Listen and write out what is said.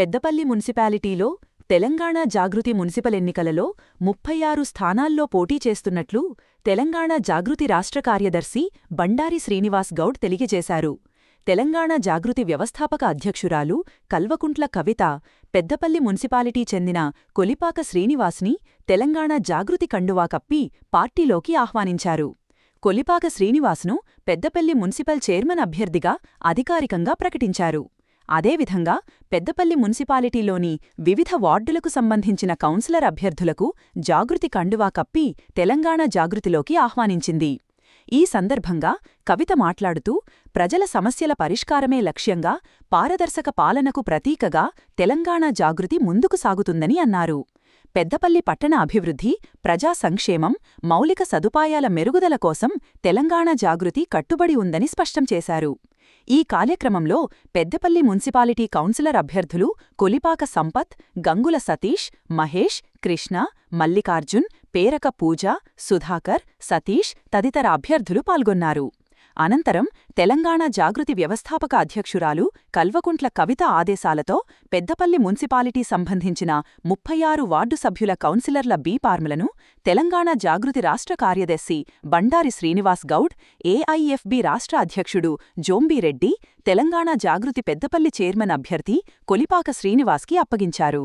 పెద్దపల్లి మున్సిపాలిటీలో తెలంగాణ జాగృతి మున్సిపల్ ఎన్నికలలో ముప్పై ఆరు స్థానాల్లో పోటీ చేస్తున్నట్లు తెలంగాణ జాగృతి రాష్ట్ర కార్యదర్శి బండారి శ్రీనివాస్ గౌడ్ తెలియజేశారు. తెలంగాణ జాగృతి వ్యవస్థాపక అధ్యక్షురాలు కల్వకుంట్ల కవిత పెద్దపల్లి మున్సిపాలిటీ చెందిన కొలిపాక శ్రీనివాస్ని తెలంగాణ జాగృతి కండువా కప్పి పార్టీలోకి ఆహ్వానించారు. కొలిపాక శ్రీనివాస్ను పెద్దపల్లి మున్సిపల్ చైర్మన్ అభ్యర్థిగా అధికారికంగా ప్రకటించారు. అదేవిధంగా పెద్దపల్లి మున్సిపాలిటీలోని వివిధ వార్డులకు సంబంధించిన కౌన్సిలర్ అభ్యర్థులకు జాగృతి కండువా కప్పి తెలంగాణ జాగృతిలోకి ఆహ్వానించింది. ఈ సందర్భంగా కవిత మాట్లాడుతూ ప్రజల సమస్యల పరిష్కారమే లక్ష్యంగా పారదర్శక పాలనకు ప్రతీకగా తెలంగాణ జాగృతి ముందుకు సాగుతుందని అన్నారు. పెద్దపల్లి పట్టణ అభివృద్ధి ప్రజా సంక్షేమం మౌలిక సదుపాయాల మెరుగుదల కోసం తెలంగాణ జాగృతి కట్టుబడి ఉందని స్పష్టం చేశారు. ఈ కార్యక్రమంలో పెద్దపల్లి మున్సిపాలిటీ కౌన్సిలర్ అభ్యర్థులు కొలిపాక సంపత్ గంగుల సతీష్ మహేష్ కృష్ణ మల్లికార్జున్ పేరక పూజ సుధాకర్ సతీష్ తదితర అభ్యర్థులు పాల్గొన్నారు. అనంతరం తెలంగాణ జాగృతి వ్యవస్థాపక అధ్యక్షురాలు కల్వకుంట్ల కవిత ఆదేశాలతో పెద్దపల్లి మున్సిపాలిటీ సంబంధించిన ముప్పై ఆరు వార్డు సభ్యుల కౌన్సిలర్ల బీ ఫార్ములను తెలంగాణ జాగృతి రాష్ట్ర కార్యదర్శి బండారి శ్రీనివాస్ గౌడ్ ఏఐఎఫ్బి రాష్ట్ర అధ్యక్షుడు జోంబిరెడ్డి తెలంగాణ జాగృతి పెద్దపల్లి చైర్మన్ అభ్యర్థి కొలిపాక శ్రీనివాస్కి అప్పగించారు.